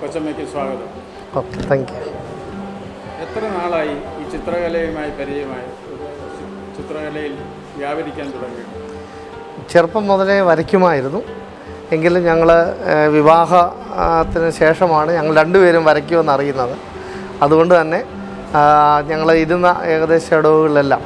കൊച്ചമ്മയ്ക്ക് സ്വാഗതം. Okay thank U എത്ര നാളായി ഈ ചിത്രകലയുമായി പരിചയമായി? ചിത്രകലയിൽ വ്യാപരിക്കാൻ തുടങ്ങി. ചെറുപ്പം മുതലേ വരയ്ക്കുമായിരുന്നു. എങ്കിലും ഞങ്ങൾ വിവാഹത്തിന് ശേഷമാണ് ഞങ്ങൾ രണ്ടുപേരും വരയ്ക്കുമെന്ന് അറിയുന്നത്. അതുകൊണ്ട് തന്നെ ഞങ്ങൾ ഇരുന്ന ഏകദേശം ഇടവുകളിലെല്ലാം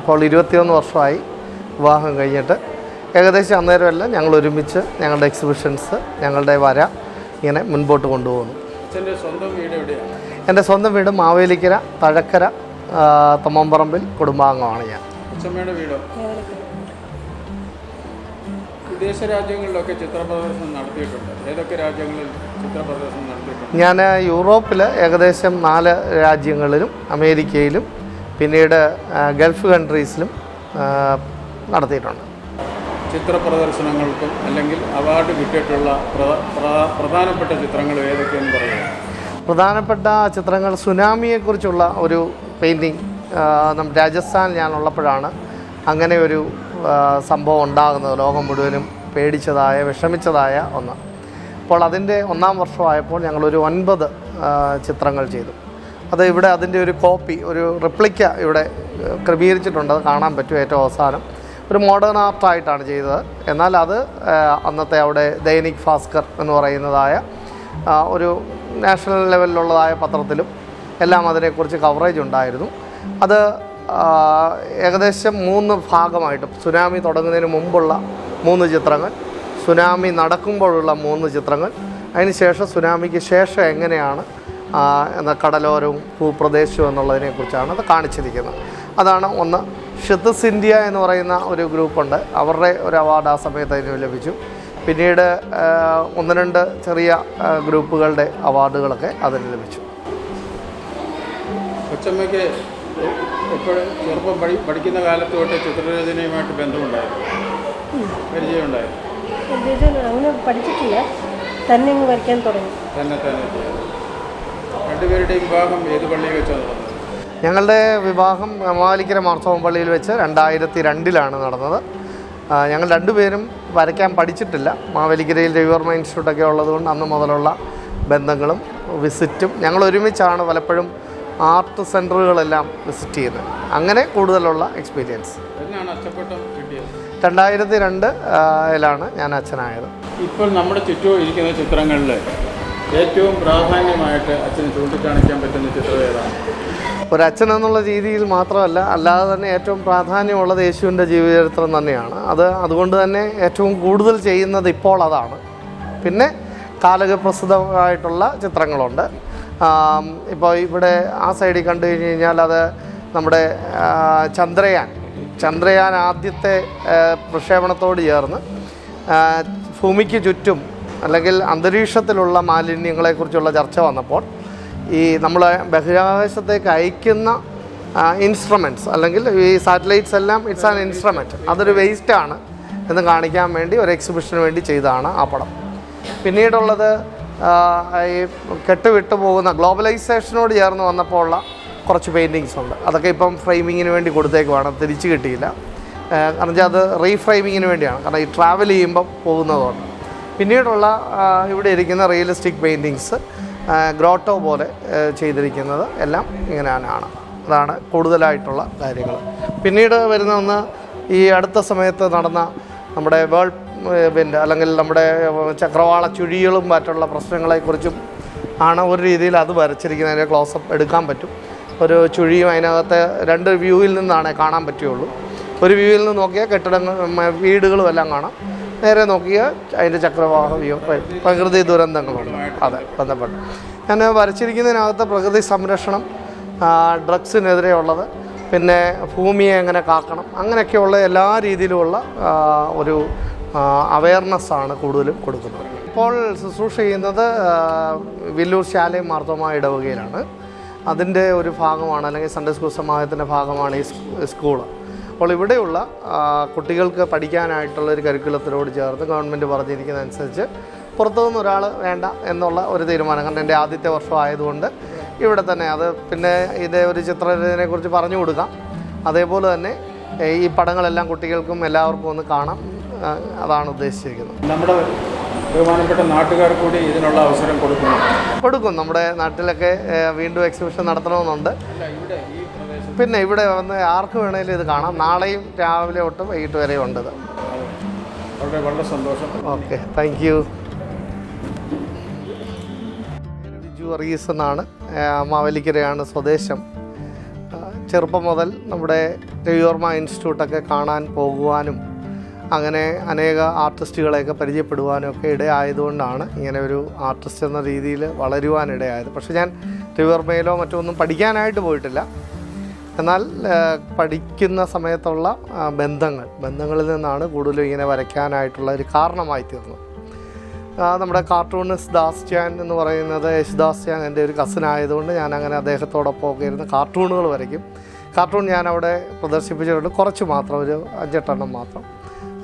ഇപ്പോൾ ഇരുപത്തിയൊന്ന് വർഷമായി വിവാഹം കഴിഞ്ഞിട്ട് ഏകദേശം അന്നേരമെല്ലാം ഞങ്ങൾ ഒരുമിച്ച് ഞങ്ങളുടെ എക്സിബിഷൻസ് ഞങ്ങളുടെ വര ഇങ്ങനെ മുൻപോട്ട് കൊണ്ടുപോകുന്നു. എന്റെ സ്വന്തം വീട് മാവേലിക്കര തഴക്കര തമ്മമ്പറമ്പിൽ കുടുംബാംഗമാണ് ഞാൻ. വിദേശ രാജ്യങ്ങളിലൊക്കെ ചിത്ര പ്രദർശനം നടത്തിയിട്ടുണ്ട്. ഏതൊക്കെ രാജ്യങ്ങളിൽ ചിത്ര പ്രദർശനം നടത്തിയിട്ടുണ്ട്? ഞാൻ യൂറോപ്പിൽ ഏകദേശം നാല് രാജ്യങ്ങളിലും അമേരിക്കയിലും പിന്നീട് ഗൾഫ് കൺട്രീസിലും നടത്തിയിട്ടുണ്ട്. ചിത്ര പ്രദർശനങ്ങൾക്കും അല്ലെങ്കിൽ അവാർഡ് കിട്ടിയിട്ടുള്ള പ്ര- പ്ര- പ്രധാനപ്പെട്ട ചിത്രങ്ങൾ ഏതൊക്കെയെന്ന് പറയുക പ്രധാനപ്പെട്ട ചിത്രങ്ങൾ സുനാമിയെക്കുറിച്ചുള്ള ഒരു പെയിന്റിങ് ഞാൻ ഉള്ളപ്പോഴാണ് അങ്ങനെ ഒരു സംഭവം ഉണ്ടാകുന്നത്. ലോകം മുഴുവനും പേടിച്ചതായ വിഷമിച്ചതായ ഒന്ന്. അപ്പോൾ അതിന്റെ ഒന്നാം വർഷമായപ്പോൾ ഞങ്ങളൊരു ഒൻപത് ചിത്രങ്ങൾ ചെയ്തു. അത് ഇവിടെ അതിന്റെ ഒരു കോപ്പി ഒരു റിപ്ലിക്ക ഇവിടെ ക്രമീകരിച്ചിട്ടുണ്ട്. അത് കാണാൻ പറ്റും ഏറ്റവും അവസാനം. ഒരു മോഡേൺ ആർട്ടായിട്ടാണ് ചെയ്തത്. എന്നാൽ അത് അന്നത്തെ അവിടെ ദൈനിക് ഭാസ്കർ എന്ന് പറയുന്നതായ ഒരു നാഷണൽ ലെവലിലുള്ളതായ പത്രത്തിലും എല്ലാം അതിനെക്കുറിച്ച് കവറേജ് ഉണ്ടായിരുന്നു. അത് ഏകദേശം മൂന്ന് ഭാഗമായിട്ട് സുനാമി തുടങ്ങുന്നതിന് മുമ്പുള്ള മൂന്ന് ചിത്രങ്ങൾ സുനാമി നടക്കുമ്പോഴുള്ള മൂന്ന് ചിത്രങ്ങൾ അതിനുശേഷം സുനാമിക്ക് ശേഷം എങ്ങനെയാണ് എന്ന കടലോരവും ഭൂപ്രദേശവും എന്നുള്ളതിനെക്കുറിച്ചാണ് അത് കാണിച്ചിരിക്കുന്നത്. അതാണ് ഒന്ന്. ഷിത്തസ് ഇന്ത്യ എന്ന് പറയുന്ന ഒരു ഗ്രൂപ്പുണ്ട്. അവരുടെ ഒരു അവാർഡ് ആ സമയത്ത് അതിന് ലഭിച്ചു. പിന്നീട് ഒന്ന് രണ്ട് ചെറിയ ഗ്രൂപ്പുകളുടെ അവാർഡുകളൊക്കെ അതിന് ലഭിച്ചു. കൊച്ചമ്മയ്ക്ക് എപ്പോഴും ചെറുപ്പം പഠി പഠിക്കുന്ന കാലത്ത് തൊട്ട് ചിത്രരചനയുമായിട്ട് ബന്ധമുണ്ടായിരുന്നു. പരിചയമുണ്ടായിരുന്നു. അങ്ങനെ പഠിച്ചിട്ടില്ല. തന്നെ വരയ്ക്കാൻ തുടങ്ങി. തന്നെ തന്നെ രണ്ടുപേരുടെയും വിവാഹം ഏത് പള്ളിയിൽ വെച്ചാണ് ഞങ്ങളുടെ വിവാഹം മാലിക്കര മാർത്തോമ പള്ളിയിൽ വെച്ച് രണ്ടായിരത്തി രണ്ടിലാണ് നടന്നത്. ഞങ്ങൾ രണ്ടുപേരും വരയ്ക്കാൻ പഠിച്ചിട്ടില്ല. മാവേലിക്കരയിൽ രവിവർമ്മ ഇൻസ്റ്റിറ്റ്യൂട്ടൊക്കെ ഉള്ളതുകൊണ്ട് അന്ന് മുതലുള്ള ബന്ധങ്ങളും വിസിറ്റും ഞങ്ങൾ ഒരുമിച്ചാണ് പലപ്പോഴും ആർട്ട് സെന്ററുകളെല്ലാം വിസിറ്റ് ചെയ്യുന്നത്. അങ്ങനെ കൂടുതലുള്ള എക്സ്പീരിയൻസ് രണ്ടായിരത്തി രണ്ട് ലാണ് ഞാൻ അച്ഛനായത്. ഇപ്പോൾ നമ്മുടെ ചുറ്റും ഇരിക്കുന്ന ചിത്രങ്ങളിൽ ഏറ്റവും പ്രാധാന്യമായിട്ട് അച്ഛന് ചൂണ്ടിക്കാണിക്കാൻ പറ്റുന്ന ചിത്രം ഏതാണ്? ഒരച്ഛൻ എന്നുള്ള രീതിയിൽ മാത്രമല്ല അല്ലാതെ തന്നെ ഏറ്റവും പ്രാധാന്യമുള്ളത് യേശുവിന്റെ ജീവചരിത്രം തന്നെയാണ്. അത് അതുകൊണ്ട് തന്നെ ഏറ്റവും കൂടുതൽ ചെയ്യുന്നത് ഇപ്പോൾ അതാണ്. പിന്നെ കാലകപ്രസിദ്ധമായിട്ടുള്ള ചിത്രങ്ങളുണ്ട്. ഇപ്പോൾ ഇവിടെ ആ സൈഡിൽ കണ്ടു കഴിഞ്ഞ് കഴിഞ്ഞാൽ അത് നമ്മുടെ ചന്ദ്രയാൻ. ചന്ദ്രയാൻ ആദ്യത്തെ പ്രക്ഷേപണത്തോട് ചേർന്ന് ഭൂമിക്ക് ചുറ്റും അല്ലെങ്കിൽ അന്തരീക്ഷത്തിലുള്ള മാലിന്യങ്ങളെക്കുറിച്ചുള്ള ചർച്ച വന്നപ്പോൾ ഈ നമ്മൾ ബഹിരാകാശത്തേക്ക് അയക്കുന്ന ഇൻസ്ട്രുമെന്റ്സ് അല്ലെങ്കിൽ ഈ സാറ്റലൈറ്റ്സ് എല്ലാം ഇറ്റ്സ് ആൻ ഇൻസ്ട്രുമെന്റ് അതൊരു വേസ്റ്റാണ് എന്ന് കാണിക്കാൻ വേണ്ടി ഒരു എക്സിബിഷന് വേണ്ടി ചെയ്തതാണ് ആ പടം. പിന്നീടുള്ളത് ഈ കെട്ടുവിട്ടു പോകുന്ന ഗ്ലോബലൈസേഷനോട് ചേർന്ന് വന്നപ്പോൾ ഉള്ള കുറച്ച് പെയിന്റിങ്സ് ഉണ്ട്. അതൊക്കെ ഇപ്പം ഫ്രെയിമിങ്ങിന് വേണ്ടി കൊടുത്തേക്കുവാണ്. തിരിച്ചു കിട്ടിയില്ല. കാരണം അത് റീഫ്രെയിമിങ്ങിന് വേണ്ടിയാണ്. കാരണം ഈ ട്രാവൽ ചെയ്യുമ്പോൾ പോകുന്നതുകൊണ്ട്. പിന്നീടുള്ള ഇവിടെ ഇരിക്കുന്ന റിയലിസ്റ്റിക് പെയിന്റിങ്സ് ഗ്രോട്ടോ പോലെ ചെയ്തിരിക്കുന്നത് എല്ലാം ഇങ്ങനെയാണ് അതാണ് കൂടുതലായിട്ടുള്ള കാര്യങ്ങൾ. പിന്നീട് വരുന്ന ഒന്ന് ഈ അടുത്ത സമയത്ത് നടന്ന നമ്മുടെ വേൾഡ് പിന്നെ അല്ലെങ്കിൽ നമ്മുടെ ചക്രവാള ചുഴികളും മറ്റുള്ള പ്രശ്നങ്ങളെക്കുറിച്ചും ആണ് ഒരു രീതിയിൽ അത് വരച്ചിരിക്കുന്നതിന്റെ ക്ലോസപ്പ് എടുക്കാൻ പറ്റും. ഒരു ചുഴിയും അതിനകത്തെ രണ്ട് വ്യൂവിൽ നിന്നാണ് കാണാൻ പറ്റുകയുള്ളൂ. ഒരു വ്യൂവിൽ നിന്ന് നോക്കിയാൽ കെട്ടിടങ്ങൾ വീടുകളും എല്ലാം കാണാം. നേരെ നോക്കിയാൽ അതിന്റെ ചക്രവാഹ പ്രകൃതി ദുരന്തങ്ങളുണ്ട് അതെ ബന്ധപ്പെട്ട്. ഞാൻ വരച്ചിരിക്കുന്നതിനകത്ത് പ്രകൃതി സംരക്ഷണം ഡ്രഗ്സിനെതിരെയുള്ളത് പിന്നെ ഭൂമിയെ എങ്ങനെ കാക്കണം അങ്ങനെയൊക്കെയുള്ള എല്ലാ രീതിയിലുമുള്ള ഒരു അവയർനെസ്സാണ് കൂടുതലും കൊടുക്കുന്നത്. ഇപ്പോൾ ശുശ്രൂഷ ചെയ്യുന്നത് വില്ലൂർ ശാലയും മാർത്തോമ ഇടവകയിലാണ്. അതിന്റെ ഒരു ഭാഗമാണ് അല്ലെങ്കിൽ സൺഡേ സ്കൂൾ സമാജത്തിന്റെ ഭാഗമാണ് ഈ സ്കൂൾ. അപ്പോൾ ഇവിടെയുള്ള കുട്ടികൾക്ക് പഠിക്കാനായിട്ടുള്ള ഒരു കരിക്കുലത്തിനോട് ചേർത്ത് ഗവൺമെന്റ് പറഞ്ഞിരിക്കുന്ന അനുസരിച്ച് പുറത്തുനിന്ന് ഒരാൾ വേണ്ട എന്നുള്ള ഒരു തീരുമാനം. കാരണം എന്റെ ആദ്യത്തെ വർഷം ആയതുകൊണ്ട് ഇവിടെ തന്നെ അത് പിന്നെ ഇതേ ഒരു ചിത്രരചനയെക്കുറിച്ച് കുറിച്ച് പറഞ്ഞു കൊടുക്കാം. അതേപോലെ തന്നെ ഈ പടങ്ങളെല്ലാം കുട്ടികൾക്കും എല്ലാവർക്കും ഒന്ന് കാണാം അതാണ് ഉദ്ദേശിച്ചിരിക്കുന്നത്. നമ്മുടെ ബഹുമാനപ്പെട്ട നാട്ടുകാർ കൂടി ഇതിനുള്ള അവസരം കൊടുക്കുന്നു. കൊടുക്കും. നമ്മുടെ നാട്ടിലൊക്കെ വീണ്ടും എക്സിബിഷൻ നടത്തണമെന്നുണ്ട്. പിന്നെ ഇവിടെ വന്ന് ആർക്ക് വേണേലും ഇത് കാണാം. നാളെയും രാവിലെ തൊട്ട് വൈകിട്ട് വരെ ഉണ്ട് വളരെ സന്തോഷം. Okay thank you Biju Varghese എന്നാണ് മാവേലിക്കരയാണ് സ്വദേശം. ചെറുപ്പം മുതൽ നമ്മുടെ രവിവർമ്മ ഇൻസ്റ്റിറ്റ്യൂട്ടൊക്കെ കാണാൻ പോകുവാനും അങ്ങനെ അനേക ആർട്ടിസ്റ്റുകളെയൊക്കെ പരിചയപ്പെടുവാനും ഒക്കെ ഇടയായതുകൊണ്ടാണ് ഇങ്ങനെ ഒരു ആർട്ടിസ്റ്റ് എന്ന രീതിയിൽ വളരുവാനിടയായത്. പക്ഷേ ഞാൻ രവിവർമ്മയിലോ മറ്റോ ഒന്നും പഠിക്കാനായിട്ട് പോയിട്ടില്ല. എന്നാൽ പഠിക്കുന്ന സമയത്തുള്ള ബന്ധങ്ങൾ ബന്ധങ്ങളിൽ നിന്നാണ് കൂടുതലും ഇങ്ങനെ വരയ്ക്കാനായിട്ടുള്ള ഒരു കാരണമായി തീർന്നത്. നമ്മുടെ നമ്മുടെ കാർട്ടൂണിസ്റ്റ് ദാസ്യാൻ എന്ന് പറയുന്നത് യേശുദാസ് ചാൻ എന്റെ ഒരു കസിൻ ആയതുകൊണ്ട് ഞാൻ അങ്ങനെ അദ്ദേഹത്തോടൊപ്പം ഒക്കെ ഇരുന്ന് കാർട്ടൂണുകൾ വരയ്ക്കും. കാർട്ടൂൺ ഞാൻ അവിടെ പ്രദർശിപ്പിച്ചിട്ടുണ്ട്. കുറച്ച് മാത്രം ഒരു അഞ്ചെട്ടെണ്ണം മാത്രം.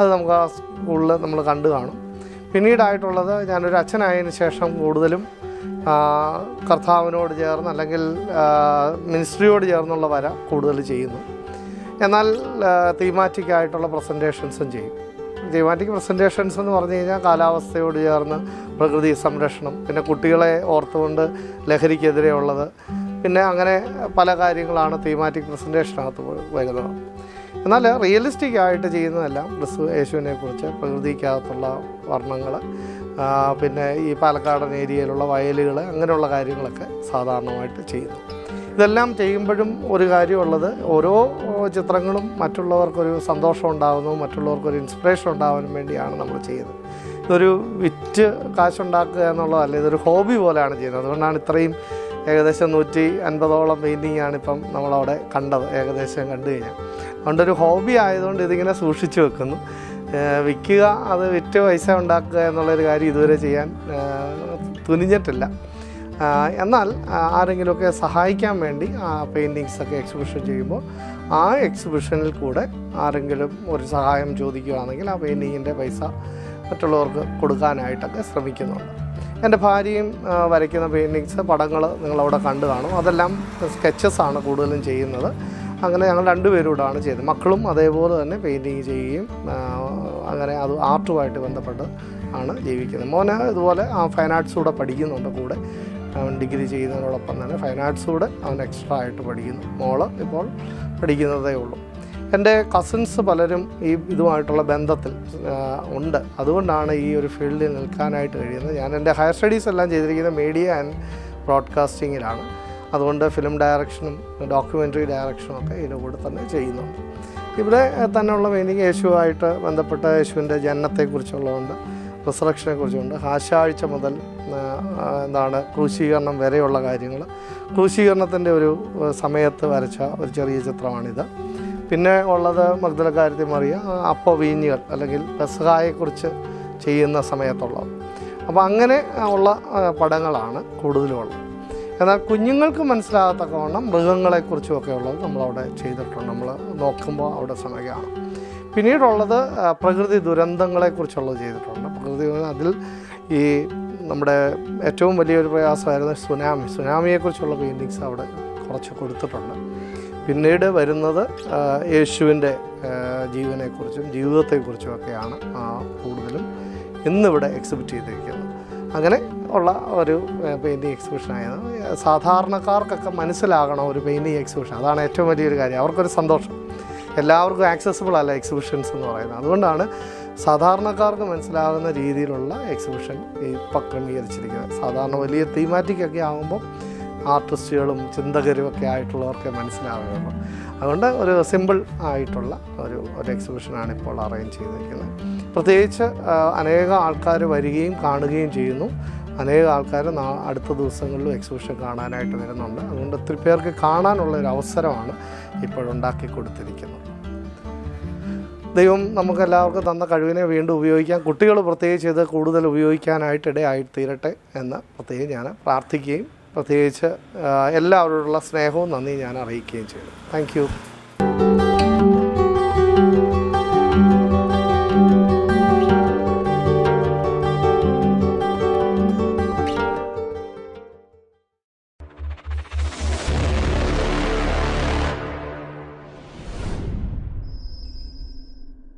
അത് നമുക്ക് ആ സ്കൂളിൽ നമ്മൾ കണ്ടു കാണും. പിന്നീടായിട്ടുള്ളത് ഞാനൊരു അച്ഛനായതിനു ശേഷം കൂടുതലും കർത്താവിനോട് ചേർന്ന് അല്ലെങ്കിൽ മിനിസ്ട്രിയോട് ചേർന്നുള്ള വര കൂടുതൽ ചെയ്യുന്നു. എന്നാൽ തീമാറ്റിക് ആയിട്ടുള്ള പ്രസന്റേഷൻസും ചെയ്യും. തീമാറ്റിക് പ്രസന്റേഷൻസ് എന്ന് പറഞ്ഞു കഴിഞ്ഞാൽ കാലാവസ്ഥയോട് ചേർന്ന് പ്രകൃതി സംരക്ഷണം പിന്നെ കുട്ടികളെ ഓർത്തുകൊണ്ട് ലഹരിക്കെതിരെയുള്ളത് പിന്നെ അങ്ങനെ പല കാര്യങ്ങളാണ് തീമാറ്റിക് പ്രസന്റേഷനകത്ത് വരുന്നത്. എന്നാൽ റിയലിസ്റ്റിക് ആയിട്ട് ചെയ്യുന്നതെല്ലാം ക്രിസ്തു യേശുവിനെക്കുറിച്ച് പ്രകൃതിക്കകത്തുള്ള വർണങ്ങൾ പിന്നെ ഈ പാലക്കാടൻ ഏരിയയിലുള്ള വയലുകൾ അങ്ങനെയുള്ള കാര്യങ്ങളൊക്കെ സാധാരണമായിട്ട് ചെയ്യുന്നു. ഇതെല്ലാം ചെയ്യുമ്പോഴും ഒരു കാര്യമുള്ളത് ഓരോ ചിത്രങ്ങളും മറ്റുള്ളവർക്കൊരു സന്തോഷം ഉണ്ടാകുന്നു മറ്റുള്ളവർക്കൊരു ഇൻസ്പിറേഷൻ ഉണ്ടാകാനും വേണ്ടിയാണ് നമ്മൾ ചെയ്യുന്നത്. ഇതൊരു വിറ്റ് കാശുണ്ടാക്കുക എന്നുള്ളതല്ല ഇതൊരു ഹോബി പോലെയാണ് ചെയ്യുന്നത്. അതുകൊണ്ടാണ് ഇത്രയും ഏകദേശം നൂറ്റി അൻപതോളം പെയിന്റിങ്ങാണ് ഇപ്പം നമ്മളവിടെ കണ്ടത് ഏകദേശം കണ്ടു കഴിഞ്ഞാൽ. അതുകൊണ്ടൊരു ഹോബി ആയതുകൊണ്ട് ഇതിങ്ങനെ സൂക്ഷിച്ചു വെക്കുന്നു. വിൽക്കുക അത് വിറ്റ് പൈസ ഉണ്ടാക്കുക എന്നുള്ളൊരു കാര്യം ഇതുവരെ ചെയ്യാൻ തുനിഞ്ഞിട്ടില്ല. എന്നാൽ ആരെങ്കിലുമൊക്കെ സഹായിക്കാൻ വേണ്ടി ആ പെയിന്റിങ്സൊക്കെ എക്സിബിഷൻ ചെയ്യുമ്പോൾ ആ എക്സിബിഷനിൽ കൂടെ ആരെങ്കിലും ഒരു സഹായം ചോദിക്കുകയാണെങ്കിൽ ആ പെയിന്റിങ്ങിന്റെ പൈസ മറ്റുള്ളവർക്ക് കൊടുക്കാനായിട്ടൊക്കെ ശ്രമിക്കുന്നുണ്ട്. എന്റെ ഭാര്യയും വരയ്ക്കുന്ന പെയിന്റിങ്സ് പടങ്ങൾ നിങ്ങളവിടെ കണ്ടു കാണും. അതെല്ലാം സ്കെച്ചസ് ആണ് കൂടുതലും ചെയ്യുന്നത്. അങ്ങനെ ഞങ്ങൾ രണ്ടുപേരും കൂടാണ് ചെയ്തത്. മക്കളും അതേപോലെ തന്നെ പെയിന്റിങ് ചെയ്യുകയും അങ്ങനെ അത് ആർട്ടുമായിട്ട് ബന്ധപ്പെട്ട് ആണ് ജീവിക്കുന്നത്. മോന് ഇതുപോലെ ആ ഫൈൻ ആർട്സ് കൂടെ പഠിക്കുന്നുണ്ട് കൂടെ. അവൻ ഡിഗ്രി ചെയ്യുന്നതിനോടൊപ്പം തന്നെ ഫൈൻ ആർട്സ് കൂടെ അവൻ എക്സ്ട്രാ ആയിട്ട് പഠിക്കുന്നു. മോൾ ഇപ്പോൾ പഠിക്കുന്നതേ ഉള്ളൂ. എന്റെ കസിൻസ് പലരും ഈ ഇതുമായിട്ടുള്ള ബന്ധത്തിൽ ഉണ്ട്. അതുകൊണ്ടാണ് ഈ ഒരു ഫീൽഡിൽ നിൽക്കാനായിട്ട് കഴിയുന്നത്. ഞാൻ എന്റെ ഹയർ സ്റ്റഡീസ് എല്ലാം ചെയ്തിരിക്കുന്നത് മീഡിയ ആൻഡ് ബ്രോഡ്കാസ്റ്റിങ്ങിലാണ് അതുകൊണ്ട് ഫിലിം ഡയറക്ഷനും ഡോക്യുമെന്ററി ഡയറക്ഷനും ഒക്കെ ഇതിന്റെ കൂടെ തന്നെ ചെയ്യുന്നുണ്ട്. ഇവിടെ തന്നെയുള്ള പെയിന്റിങ് യേശുവായിട്ട് ബന്ധപ്പെട്ട യേശുവിന്റെ ജനനത്തെക്കുറിച്ചുള്ളതുകൊണ്ട് റിസറക്ഷനെ കുറിച്ചുണ്ട് ആശാഴ്ച മുതൽ എന്താണ് ക്രൂശീകരണം വരെയുള്ള കാര്യങ്ങൾ. ക്രൂശീകരണത്തിന്റെ ഒരു സമയത്ത് വരച്ച ഒരു ചെറിയ ചിത്രമാണിത്. പിന്നെ ഉള്ളത് മഗ്ദലക്കാരത്തി മറിയ അപ്പോൾ വീഞ്ഞുകൾ അല്ലെങ്കിൽ പെസഹായെക്കുറിച്ച് ചെയ്യുന്ന സമയത്തുള്ളത് അപ്പോൾ അങ്ങനെ ഉള്ള പടങ്ങളാണ് കൂടുതലും ഉള്ളത് എന്നാൽ കുഞ്ഞുങ്ങൾക്ക് മനസ്സിലാകാത്ത കോണം മൃഗങ്ങളെക്കുറിച്ചുമൊക്കെ ഉള്ളത് നമ്മളവിടെ ചെയ്തിട്ടുണ്ട്. നമ്മൾ നോക്കുമ്പോൾ അവിടെ സമയമാണ്. പിന്നീടുള്ളത് പ്രകൃതി ദുരന്തങ്ങളെക്കുറിച്ചുള്ളത് ചെയ്തിട്ടുണ്ട്. പ്രകൃതി അതിൽ ഈ നമ്മുടെ ഏറ്റവും വലിയൊരു പ്രയാസമായിരുന്നു സുനാമി. സുനാമിയെക്കുറിച്ചുള്ള പെയിന്റിങ്സ് അവിടെ കുറച്ച് കൊടുത്തിട്ടുണ്ട്. പിന്നീട് വരുന്നത് യേശുവിന്റെ ജീവനെക്കുറിച്ചും ജീവിതത്തെക്കുറിച്ചും ഒക്കെയാണ് കൂടുതലും ഇന്നിവിടെ എക്സിബിറ്റ് ചെയ്തിരിക്കുന്നത്. അങ്ങനെ ഉള്ള ഒരു പെയിന്റിങ് എക്സിബിഷൻ ആയിരുന്നു സാധാരണക്കാർക്കൊക്കെ മനസ്സിലാകണം ഒരു പെയിന്റിങ് എക്സിബിഷൻ അതാണ് ഏറ്റവും വലിയൊരു കാര്യം. അവർക്കൊരു സന്തോഷം. എല്ലാവർക്കും ആക്സസിബിൾ അല്ല എക്സിബിഷൻസ് എന്ന് പറയുന്നത്. അതുകൊണ്ടാണ് സാധാരണക്കാർക്ക് മനസ്സിലാകുന്ന രീതിയിലുള്ള എക്സിബിഷൻ ഇപ്പം ക്രമീകരിച്ചിരിക്കുന്നത് സാധാരണ വലിയ തീമാറ്റിക് ഒക്കെ ആകുമ്പോൾ ആർട്ടിസ്റ്റുകളും ചിന്തകരും ഒക്കെ ആയിട്ടുള്ളവർക്ക് മനസ്സിലാവുകയുള്ളൂ. അതുകൊണ്ട് ഒരു സിമ്പിൾ ആയിട്ടുള്ള ഒരു ഒരു എക്സിബിഷനാണ് ഇപ്പോൾ അറേഞ്ച് ചെയ്തിരിക്കുന്നത്. പ്രത്യേകിച്ച് അനേകം ആൾക്കാർ വരികയും കാണുകയും ചെയ്യുന്നു. അനേകം ആൾക്കാർ അടുത്ത ദിവസങ്ങളിലും എക്സിബിഷൻ കാണാനായിട്ട് വരുന്നുണ്ട്. അതുകൊണ്ട് ഒത്തിരി പേർക്ക് കാണാനുള്ള ഒരു അവസരമാണ് ഇപ്പോഴുണ്ടാക്കി കൊടുത്തിരിക്കുന്നത്. ദൈവം നമുക്കെല്ലാവർക്കും തന്ന കഴിവിനെ വീണ്ടും ഉപയോഗിക്കാം. കുട്ടികൾ പ്രത്യേകിച്ച് ഇത് കൂടുതൽ ഉപയോഗിക്കാനായിട്ട് ഇടയായി തീരട്ടെ എന്ന് പ്രത്യേകം ഞാൻ പ്രാർത്ഥിക്കുകയും പ്രത്യേകിച്ച് എല്ലാവരോടുള്ള സ്നേഹവും നന്ദി ഞാൻ അറിയിക്കുകയും ചെയ്തു. താങ്ക്